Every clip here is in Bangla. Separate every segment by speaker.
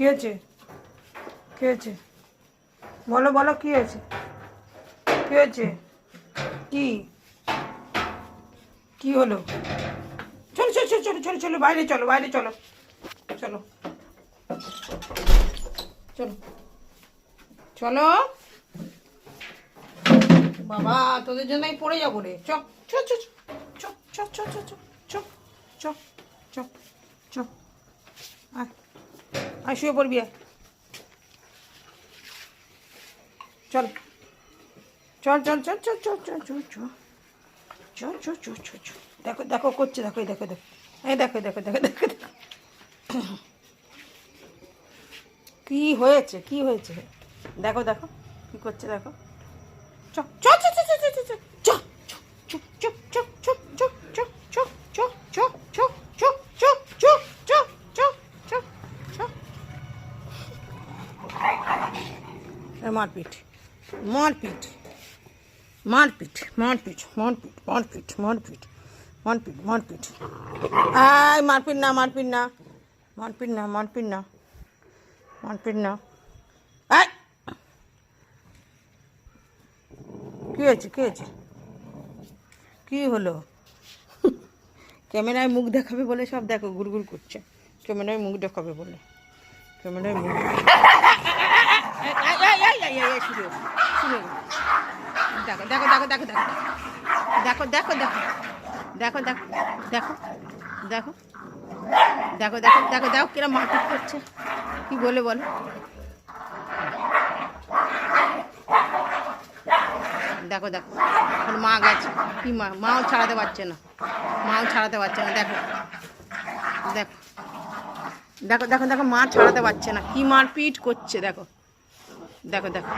Speaker 1: কী হয়েছে কী হয়েছে বলো বলো কী হয়েছে কী হয়েছে কি কি হলো চলো চলো চলো চলো চলো বাইরে চলো বাইরে চলো চলো চলো চলো বাবা তোদের জন্য আমি পড়ে যাব রে চ চ চ চ চ চ চ চ চ চ চ চ আয় শুয়ে পড়বি চল চল চল চল চল চল চল চল চল চল চল চল চল চল দেখো দেখো করছে দেখো দেখো দেখো এই দেখো দেখো দেখো দেখো কি হয়েছে কি হয়েছে দেখো দেখো কি করছে দেখো চ চ চ মারপিট। মারপিট। মারপিট। মারপিট। মারপিট। মারপিট। মারপিট। মারপিট। মারপিট। আয়, মারপিট না মারপিট না। মারপিট না মারপিট না। মারপিট না। আয়! কী হয়েছে? কী হয়েছে? কী হলো? ক্যামেরায় মুখ দেখাবে বলে সব দেখো গুড়গুড় করছে। ক্যামেরায় মুখ দেখাবে বলে। ক্যামেরায় মুখ দেখো দেখো দেখো দেখো দেখো দেখো দেখো দেখো দেখো দেখো দেখো দেখো দেখো দেখো দেখো কিরম মারপিট করছে কি বলে বলো দেখো দেখো এখন মা গেছে কি মা মাও ছাড়াতে পারছে না মাও ছাড়াতে পারছে না দেখো দেখো দেখো দেখো দেখো মা ছাড়াতে পারছে না কি মারপিট করছে দেখো দেখো দেখো।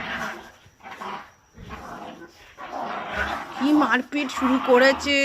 Speaker 1: কি মারপিট শুরু করেছে?